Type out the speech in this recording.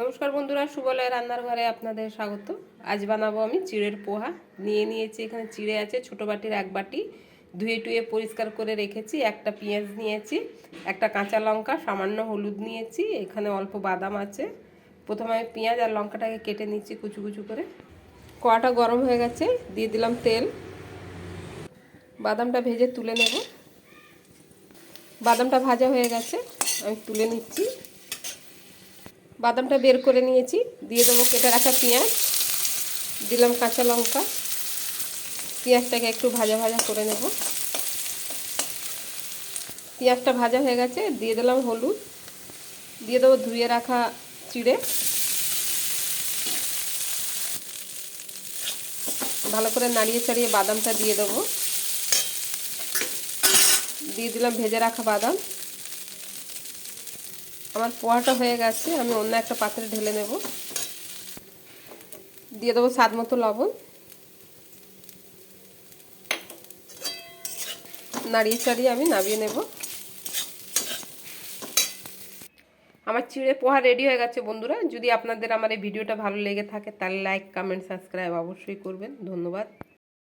নমস্কার বন্ধুরা সুবলয় রান্নার ঘরে আপনাদের স্বাগত। আজ বানাবো আমি চিড়ের পোহা। নিয়ে নিয়েছি, এখানে চিড়ে আছে, ছোটো বাটির এক বাটি। ধুয়ে টুয়ে পরিষ্কার করে রেখেছি, একটা পেঁয়াজ নিয়েছি, একটা কাঁচা লঙ্কা, সামান্য হলুদ নিয়েছি, এখানে অল্প বাদাম আছে। প্রথমে আমি পেঁয়াজ আর লঙ্কাটাকে কেটে নিচ্ছি কুচু কুচু করে। কড়াটা গরম হয়ে গেছে, দিয়ে দিলাম তেল। বাদামটা ভেজে তুলে নেব। বাদামটা ভাজা হয়ে গেছে, আমি তুলে নিচ্ছি। বাদামটা বের করে নিয়েছি। দিয়ে দেবো কেটে রাখা পেঁয়াজ। দিলাম কাঁচা লঙ্কা। পেঁয়াজটাকে একটু ভাজা ভাজা করে নেব। পেঁয়াজটা ভাজা হয়ে গেছে। দিয়ে দিলাম হলুদ। দিয়ে দেবো ধুয়ে রাখা চিড়ে। ভালো করে নাড়িয়ে চাড়িয়ে বাদামটা দিয়ে দেবো। দিয়ে দিলাম ভেজে রাখা বাদাম। আমার পোহাটা হয়ে গেছে, আমি অন্য একটা পাত্রে ঢেলে নেব। দিয়ে দেবো স্বাদ মতো লবণ। নাড়িয়ে চাড়িয়ে আমি নামিয়ে নেব। আমার চিড়ে পোহা রেডি হয়ে গেছে বন্ধুরা। যদি আপনাদের আমার এই ভিডিওটা ভালো লেগে থাকে, তাহলে লাইক কমেন্ট সাবস্ক্রাইব অবশ্যই করবেন। ধন্যবাদ।